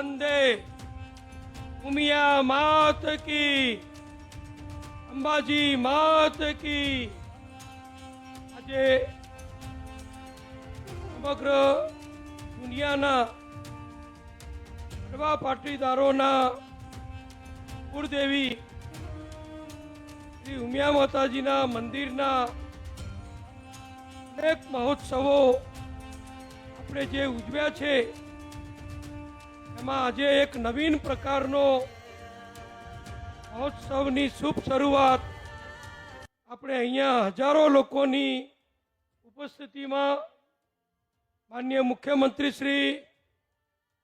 વંદે. ઉમિયા માત કી. અંબાજી માત કી. આજે સમગ્ર દુનિયાના સર્વા પાટીદારોના કુળદેવી શ્રી ઉમિયા માતાજીના મંદિરના અનેક મહોત્સવો આપણે જે ઉજવ્યા છે એમાં આજે એક નવીન પ્રકારનો મહોત્સવની શુભ શરૂઆત આપણે અહીંયા હજારો લોકોની ઉપસ્થિતિમાં માન્ય મુખ્યમંત્રી શ્રી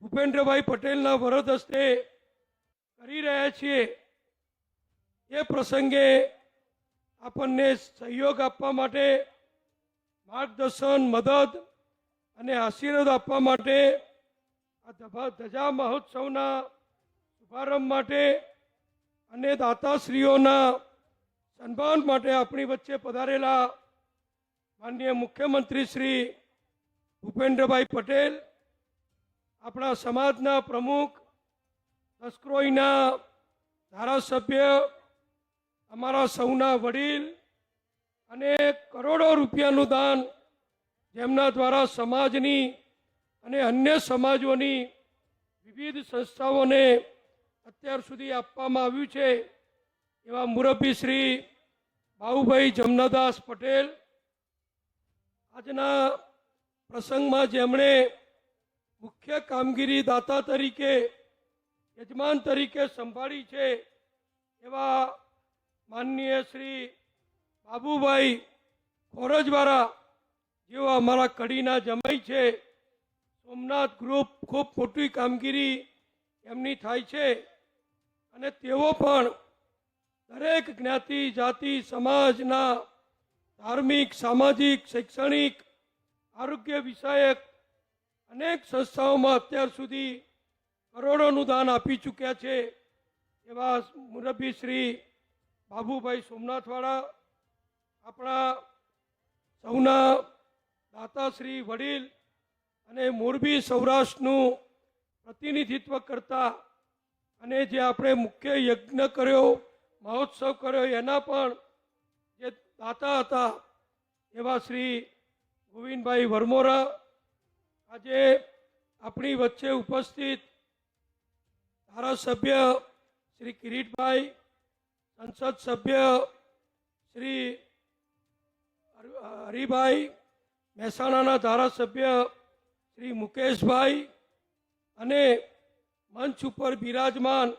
ભૂપેન્દ્રભાઈ પટેલના વરદ હસ્તે કરી રહ્યા છીએ. એ પ્રસંગે આપણને સહયોગ આપવા માટે માર્ગદર્શન, મદદ અને આશીર્વાદ આપવા માટે આ ધજા મહોત્સવના શુભારંભ માટે અને દાતાશ્રીઓના સન્માન માટે આપણી વચ્ચે પધારેલા માનનીય મુખ્યમંત્રી શ્રી ભૂપેન્દ્રભાઈ પટેલ, આપણા સમાજના પ્રમુખ તસ્કરોઈના ધારાસભ્ય, અમારા સૌના વડીલ અને કરોડો રૂપિયાનું દાન જેમના દ્વારા સમાજની અને અન્ય સમાજોની વિવિધ સંસ્થાઓને અત્યાર સુધી આપવામાં આવ્યું છે. એવા મુરબ્બી શ્રી બાબુભાઈ જમનાદાસ પટેલ. આજના પ્રસંગમાં જેમણે મુખ્ય કામગીરી દાતા તરીકે, યજમાન તરીકે સંભાળી છે, એવા માનનીય શ્રી બાબુભાઈ ખોરજવાળા જેઓ અમારા કડીના જમાઈ છે. સોમનાથ ગ્રુપ ખૂબ મોટી કામગીરી એમની થાય છે અને તેઓ પણ દરેક જ્ઞાતિ, જાતિ, સમાજના ધાર્મિક, સામાજિક, શૈક્ષણિક, આરોગ્ય વિષયક અનેક સંસ્થાઓમાં અત્યાર સુધી કરોડોનું દાન આપી ચૂક્યા છે એવા મુરબ્બી શ્રી બાબુભાઈ સોમનાથવાળા, આપણા સૌના દાતાશ્રી, વડીલ અને મોરબી સૌરાષ્ટ્રનું પ્રતિનિધિત્વ કરતા અને જે આપણે મુખ્ય યજ્ઞ કર્યો, મહોત્સવ કર્યો, એના પણ જે દાતા હતા એવા શ્રી ગોવિંદભાઈ વરમોરા, આજે આપણી વચ્ચે ઉપસ્થિત ધારાસભ્ય શ્રી કિરીટભાઈ, સંસદ સભ્ય શ્રી હરિભાઈ મહેસાણાના ધારાસભ્ય શ્રી મુકેશભાઈ અને મંચ ઉપર બિરાજમાન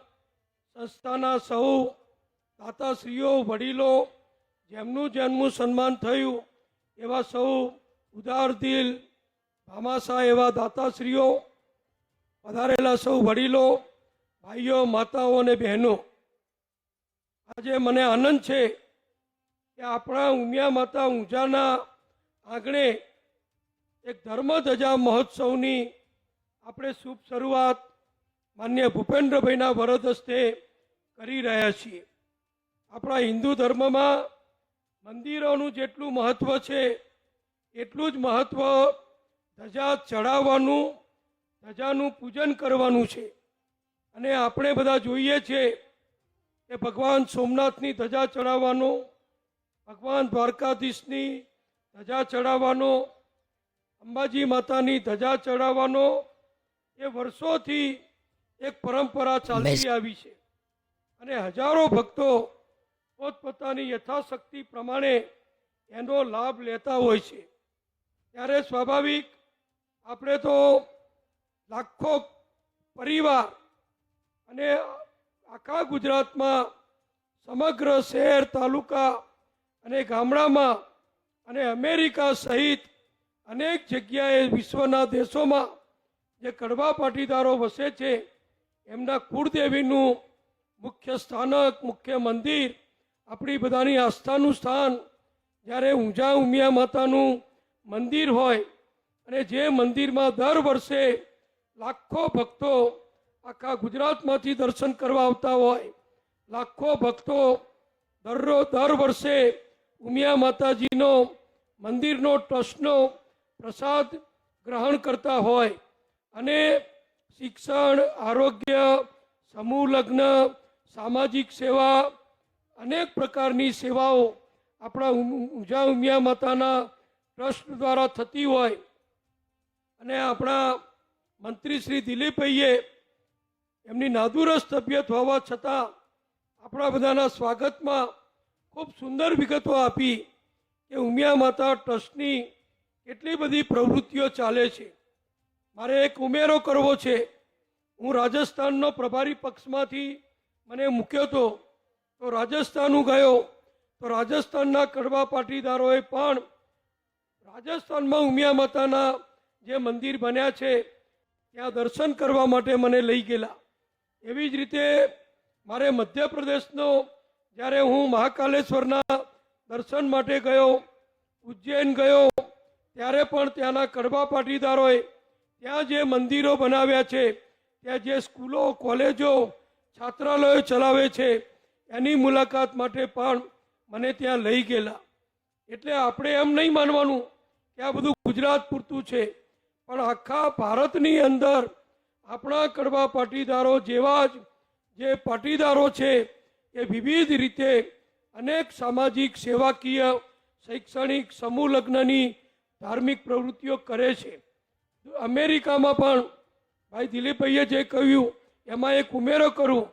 સંસ્થાના સૌ દાતાશ્રીઓ, વડીલો, જેમનું જેમનું સન્માન થયું, એવા સૌ ઉદાર દિલ, ભામાશા એવા દાતાશ્રીઓ, પધારેલા સૌ વડીલો, ભાઈઓ, માતાઓ અને બહેનો. આજે મને આનંદ છે કે આપણા ઉમિયા માતા ઊંઝાના આંગણે એક ધર્મ ધજા મહોત્સવની આપણે શુભ શરૂઆત માન્ય ભૂપેન્દ્રભાઈના વરદ હસ્તે કરી રહ્યા છીએ. આપણા હિન્દુ ધર્મમાં મંદિરોનું જેટલું મહત્વ છે, એટલું જ મહત્વ ધજા ચડાવવાનું, ધજાનું પૂજન કરવાનું છે. અને આપણે બધા જોઈએ છીએ કે ભગવાન સોમનાથની ધજા ચડાવવાનો, ભગવાન દ્વારકાધીશની ધજા ચડાવવાનો અંબાજી માતાની ધજા ચડાવવાનો એ વર્ષોથી એક પરંપરા ચાલતી આવી છે. અને હજારો ભક્તો પોતપોતાની યથાશક્તિ પ્રમાણે એનો લાભ લેતા હોય છે. ત્યારે સ્વાભાવિક આપણે તો લાખો પરિવાર અને આખા ગુજરાતમાં સમગ્ર શહેર તાલુકા અને ગામડામાં અને અમેરિકા સહિત અનેક જગ્યાએ વિશ્વના દેશોમાં જે કડવા પાટીદારો વસે છે, એમના કુળદેવીનું મુખ્ય સ્થાનક, મુખ્ય મંદિર, આપણી બધાની આસ્થાનું સ્થાન, જ્યારે ઊંઝા ઉમિયા માતાનું મંદિર હોય અને જે મંદિરમાં દર વર્ષે લાખો ભક્તો આખા ગુજરાતમાંથી દર્શન કરવા આવતા હોય, લાખો ભક્તો દરરોજ દર વર્ષે ઉમિયા માતાજીનો મંદિરનો ટ્રસ્ટનો પ્રસાદ ગ્રહણ કરતા હોય અને શિક્ષણ, આરોગ્ય, સમૂહ લગ્ન, સામાજિક સેવા, અનેક પ્રકારની સેવાઓ આપણા ઊંઝા ઉમિયા માતાના ટ્રસ્ટ દ્વારા થતી હોય. અને આપણા મંત્રી શ્રી દિલીપભાઈએ એમની નાદુરસ્ત તબિયત હોવા છતાં આપણા બધાના સ્વાગતમાં ખૂબ સુંદર વિગતો આપી કે ઉમિયા માતા ટ્રસ્ટની કેટલી બધી પ્રવૃત્તિઓ ચાલે છે. મારે એક ઉમેરો કરવો છે. હું રાજસ્થાનનો પ્રભારી પક્ષમાંથી મને મૂક્યો હતો. તો રાજસ્થાન હું ગયો, તો રાજસ્થાનના કડવા પાટીદારોએ પણ રાજસ્થાનમાં ઉમિયા માતાના જે મંદિર બન્યા છે, ત્યાં દર્શન કરવા માટે મને લઈ ગયેલા. એવી જ રીતે મારે મધ્યપ્રદેશનો, જ્યારે હું મહાકાલેશ્વરના દર્શન માટે ગયો, ઉજ્જૈન ગયો ત્યારે પણ ત્યાંના કડવા પાટીદારોએ ત્યાં જે મંદિરો બનાવ્યા છે, ત્યાં જે સ્કૂલો, કોલેજો, છાત્રાલયો ચલાવે છે, એની મુલાકાત માટે પણ મને ત્યાં લઈ ગયેલા. એટલે આપણે એમ નહીં માનવાનું કે આ બધું ગુજરાત પૂરતું છે, પણ આખા ભારતની અંદર આપણા કડવા પાટીદારો જેવા જ જે પાટીદારો છે, એ વિવિધ રીતે અનેક સામાજિક, સેવાકીય, શૈક્ષણિક, સમૂહ લગ્નની ધાર્મિક પ્રવૃત્તિઓ કરે છે. અમેરિકામાં પણ ભાઈ દિલીપભાઈએ જે કહ્યું, એમાં એક ઉમેરો કરું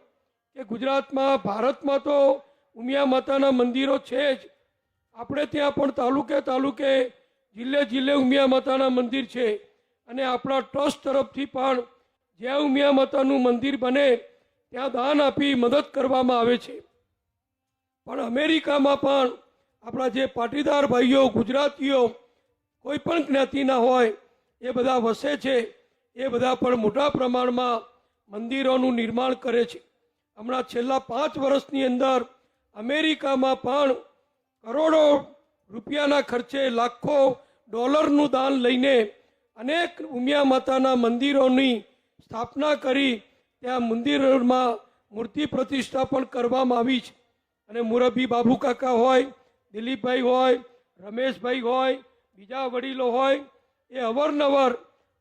કે ગુજરાતમાં, ભારતમાં તો ઉમિયા માતાના મંદિરો છે જ. આપણે ત્યાં પણ તાલુકે તાલુકે, જિલ્લે જિલ્લે ઉમિયા માતાના મંદિર છે. અને આપણા ટ્રસ્ટ તરફથી પણ જ્યાં ઉમિયા માતાનું મંદિર બને, ત્યાં દાન આપી મદદ કરવામાં આવે છે. પણ અમેરિકામાં પણ આપણા જે પાટીદાર ભાઈઓ, ગુજરાતીઓ કોઈ પણ જ્ઞાતિના હોય, એ બધા વસે છે, એ બધા પણ મોટા પ્રમાણમાં મંદિરોનું નિર્માણ કરે છે. હમણાં છેલ્લા પાંચ વર્ષની અંદર અમેરિકામાં પણ કરોડો રૂપિયાના ખર્ચે લાખો ડોલરનું દાન લઈને અનેક ઉમિયા માતાના મંદિરોની સ્થાપના કરી ત્યાં મંદિરોમાં મૂર્તિ પ્રતિષ્ઠા પણ કરવામાં આવી છે. અને મુરબ્બી બાબુ કાકા હોય, દિલીપભાઈ હોય, રમેશભાઈ હોય બીજા વડીલો હોય, એ અવરનવર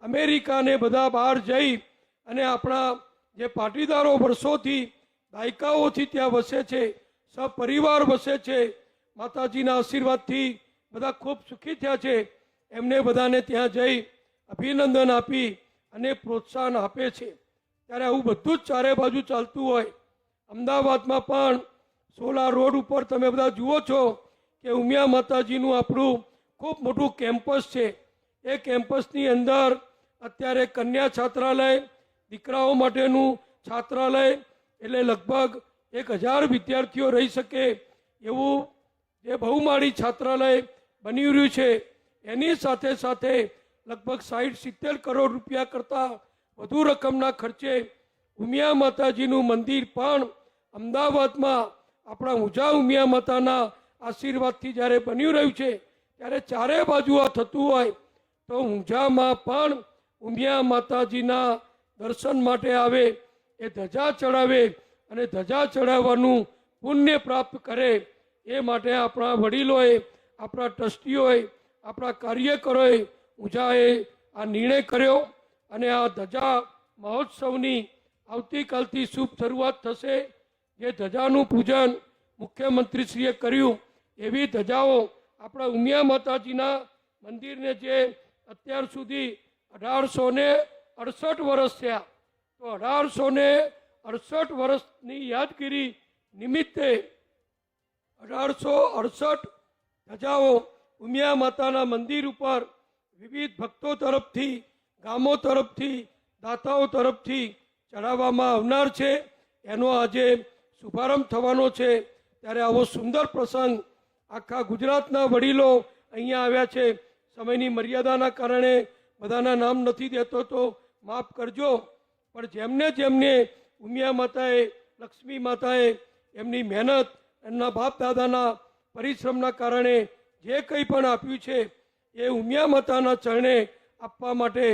અમેરિકાને બધા બહાર જઈ અને આપણા જે પાટીદારો વર્ષોથી દાયકાઓથી ત્યાં વસે છે, સપરિવાર વસે છે, માતાજીના આશીર્વાદથી બધા ખૂબ સુખી થયા છે, એમને બધાને ત્યાં જઈ અભિનંદન આપી અને પ્રોત્સાહન આપે છે. ત્યારે આવું બધું જ ચારે બાજુ ચાલતું હોય. અમદાવાદમાં પણ સોલા રોડ ઉપર તમે બધા જુઓ છો કે ઉમિયા માતાજીનું આપણું ખૂબ મોટું કેમ્પસ છે. એ કેમ્પસની અંદર અત્યારે કન્યા છાત્રાલય, દીકરાઓ માટેનું છાત્રાલય એટલે લગભગ એક હજાર વિદ્યાર્થીઓ રહી શકે એવું જે બહુમાળી છાત્રાલય બની રહ્યું છે. એની સાથે સાથે લગભગ સાઠ સિત્તેર કરોડ રૂપિયા કરતાં વધુ રકમના ખર્ચે ઉમિયા માતાજીનું મંદિર પણ અમદાવાદમાં આપણા ઊંઝા ઉમિયા માતાના આશીર્વાદથી જ્યારે બન્યું રહ્યું છે ત્યારે ચારે બાજુ આ થતું હોય તો ઊંઝામાં પણ ઉમિયા માતાજીના દર્શન માટે આવે, એ ધજા ચડાવે અને ધજા ચડાવવાનું પુણ્ય પ્રાપ્ત કરે. એ માટે આપણા વડીલોએ, આપણા ટ્રસ્ટીઓએ, આપણા કાર્યકરોએ ઊંઝાએ આ નિર્ણય કર્યો અને આ ધજા મહોત્સવની આવતીકાલથી શુભ શરૂઆત થશે. જે ધજાનું પૂજન મુખ્યમંત્રીશ્રીએ કર્યું, એવી ધજાઓ આપણા ઉમિયા માતાજીના મંદિરને જે અત્યાર સુધી અઢારસો ને અડસઠ વર્ષ થયા, તો અઢારસો ને અડસઠ વર્ષની યાદગીરી નિમિત્તે અઢારસો અડસઠ ધજાઓ ઉમિયા માતાના મંદિર ઉપર વિવિધ ભક્તો તરફથી, ગામો તરફથી, દાતાઓ તરફથી ચડાવવામાં આવનાર છે. એનો આજે શુભારંભ થવાનો છે. ત્યારે આવો સુંદર પ્રસંગ આખા ગુજરાતના વડીલો અહીંયા આવ્યા છે. સમયની મર્યાદાના કારણે બધાના નામ નથી દેતો તો માફ કરજો. પણ જેમને જેમને ઉમિયા માતાએ, લક્ષ્મી માતાએ એમની મહેનત, એમના બાપ દાદાના પરિશ્રમના કારણે જે કંઈ પણ આપ્યું છે, એ ઉમિયા માતાના ચરણે આપવા માટે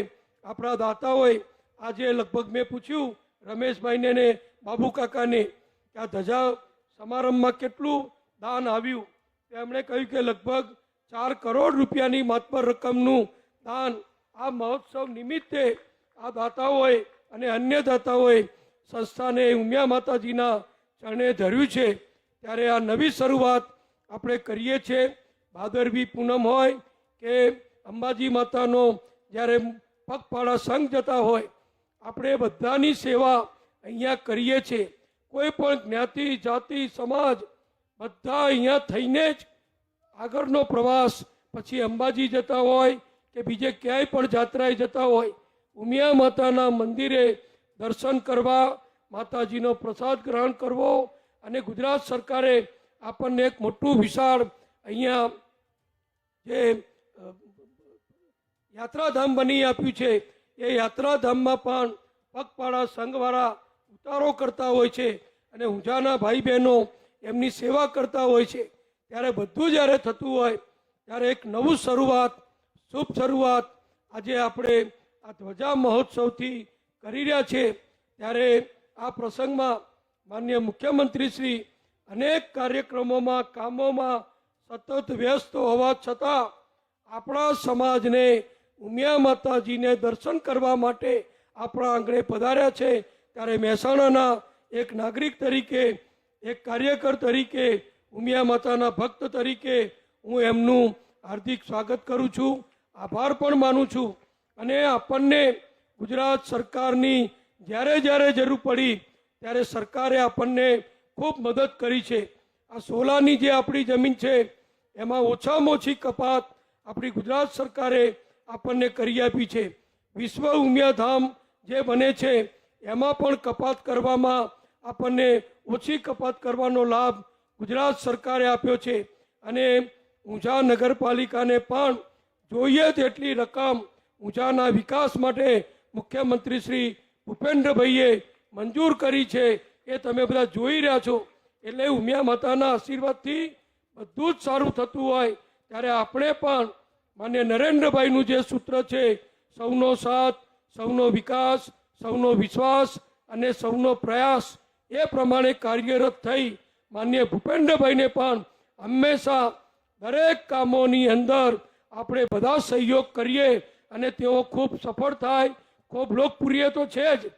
આપણા દાતાઓએ આજે લગભગ મેં પૂછ્યું, રમેશભાઈને ને બાબુ કાકાને કે આ ધજા સમારંભમાં કેટલું દાન આવ્યું? તો એમણે કહ્યું કે લગભગ ચાર કરોડ રૂપિયાની માતબર રકમનું દાન આ મહોત્સવ નિમિત્તે આ દાતાઓએ અને અન્ય દાતાઓએ સંસ્થાને ઉમિયા માતાજીના ચરણે ધર્યું છે. ત્યારે આ નવી શરૂઆત આપણે કરીએ છીએ. ભાદરવી પૂનમ હોય કે અંબાજી માતાનો જ્યારે પગપાળા સંઘ જતા હોય, આપણે બધાની સેવા અહીંયા કરીએ છીએ. કોઈ પણ જ્ઞાતિ, જાતિ, સમાજ બધા અહીંયા થઈને જ આગળનો પ્રવાસ, પછી અંબાજી જતા હોય કે બીજે ક્યાંય પણ જાત્રાએ જતા હોય, ઉમિયા માતાના મંદિરે દર્શન કરવા, માતાજીનો પ્રસાદ ગ્રહણ કરવો અને ગુજરાત સરકારે આપણને એક મોટું વિશાળ અહીંયા જે યાત્રાધામ બની આપ્યું છે, એ યાત્રાધામમાં પણ પગપાળા, સંઘવાળા ઉતારો કરતા હોય છે અને ઊંઝાના ભાઈ બહેનો એમની સેવા કરતા હોય છે. ત્યારે બધું જ્યારે થતું હોય, ત્યારે એક નવું શરૂઆત, શુભ શરૂઆત આજે આપણે આ ધ્વજા મહોત્સવથી કરી રહ્યા છે. ત્યારે આ પ્રસંગમાં માન્ય મુખ્યમંત્રી શ્રી અનેક કાર્યક્રમોમાં, કામોમાં સતત વ્યસ્ત હોવા છતાં આપણા સમાજને ઉમિયા માતાજીને દર્શન કરવા માટે આપણા આંગણે પધાર્યા છે. ત્યારે મહેસાણાના એક નાગરિક તરીકે એક કાર્યકર તરીકે, ઉમિયા માતાના ભક્ત તરીકે હું એમનું હાર્દિક સ્વાગત કરું છું, આભાર પણ માનું છું અને આપણને ગુજરાત સરકારની જ્યારે જ્યારે જરૂર પડી ત્યારે સરકારે આપણને ખૂબ મદદ કરી છે. આ સોલાની જે આપણી જમીન છે, એમાં ઓછામાં ઓછી કપાત આપણી ગુજરાત સરકારે આપણને કરી આપી છે. વિશ્વ ઉમિયાધામ જે બને છે, એમાં પણ કપાત કરવામાં આપણને ઓછી કપાત કરવાનો લાભ ગુજરાત સરકારે આપ્યો છે. અને ઊંઝા નગરપાલિકાને પણ જોઈએ તેટલી રકમ ઊંઝાના વિકાસ માટે મુખ્યમંત્રી શ્રી ભૂપેન્દ્રભાઈએ મંજૂર કરી છે એ તમે બધા જોઈ રહ્યા છો. એટલે ઉમિયા માતાના આશીર્વાદથી બધું જ સારું થતું હોય ત્યારે આપણે પણ માન્ય નરેન્દ્રભાઈનું જે સૂત્ર છે, સૌનો સાથ, સૌનો વિકાસ, સૌનો વિશ્વાસ અને સૌનો પ્રયાસ એ પ્રમાણે કાર્યરત થઈ. માન્ય ભૂપેન્દ્રભાઈને પણ હંમેશા દરેક કામોની અંદર આપણે બધા સહયોગ કરીએ અને તેઓ ખૂબ સફળ થાય. ખૂબ લોકપ્રિય તો છે જ.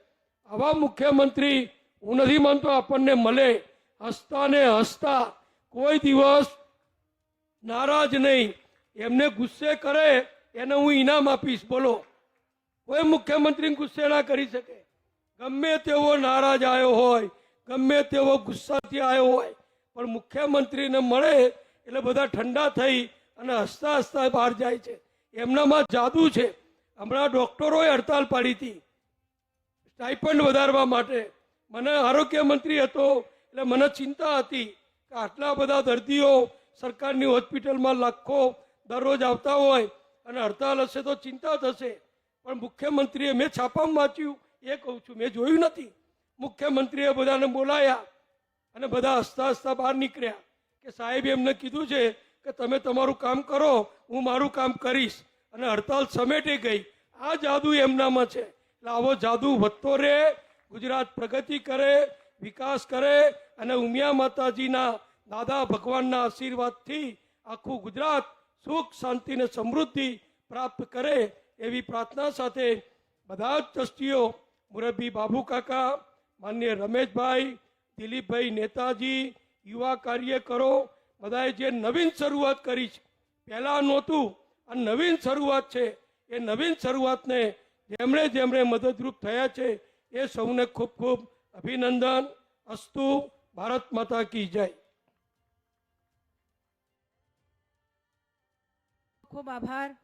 આવા મુખ્યમંત્રી હું નથી માનતો આપણને મળે. હસતા ને હસતા કોઈ દિવસ નારાજ નહીં. એમને ગુસ્સે કરે એને હું ઇનામ આપીશ. બોલો. કોઈ મુખ્યમંત્રી ગુસ્સે ના કરી શકે. ગમે તેવો નારાજ આવ્યો હોય ગમે તેવો ગુસ્સાથી આવ્યો હોય, પણ મુખ્યમંત્રીને મળે એટલે બધા ઠંડા થઈ અને હસતા હસતા બહાર જાય છે. એમનામાં જાદુ છે. હમણાં ડૉક્ટરોએ હડતાલ પાડી હતી. સ્ટાઇપન્ડ વધારવા માટે. મને આરોગ્ય મંત્રી હતો, એટલે મને ચિંતા હતી કે આટલા બધા દર્દીઓ સરકારની હોસ્પિટલમાં લાખો દરરોજ આવતા હોય અને હડતાલ હશે તો ચિંતા થશે. પણ મુખ્યમંત્રીએ મેં છાપામાં વાંચ્યું, એ કહું છું, મેં જોયું નથી. મુખ્યમંત્રીએ બધાને બોલાયા અને બધા હસતા હસતા બહાર નીકળ્યા કે સાહેબ એમને કીધું છે કે તમે તમારું કામ કરો, હું મારું કામ કરીશ. અને હડતાલ સમેટી ગઈ. આ જાદુ એમનામાં છે. એટલે આવો જાદુ વધતો રહે, ગુજરાત પ્રગતિ કરે, વિકાસ કરે અને ઉમિયા માતાજીના દાદા ભગવાનના આશીર્વાદથી આખું ગુજરાત સુખ, શાંતિ અને સમૃદ્ધિ પ્રાપ્ત કરે એવી પ્રાર્થના સાથે બધા જ ટ્રસ્ટીઓ, મુરબ્બી બાબુ કાકા માન્ય રમેશભાઈ, દિલીપભાઈ નેતાજી, યુવા કાર્યકરો, બધાએ જે નવીન શરૂઆત કરી છે. પહેલાં નહોતું, આ નવીન શરૂઆત છે. એ નવીન શરૂઆતને જેમણે જેમણે મદદરૂપ થયા છે, એ સૌને ખૂબ ખૂબ અભિનંદન. અસ્તુ, ભારત માતા કી જય. ખૂબ આભાર.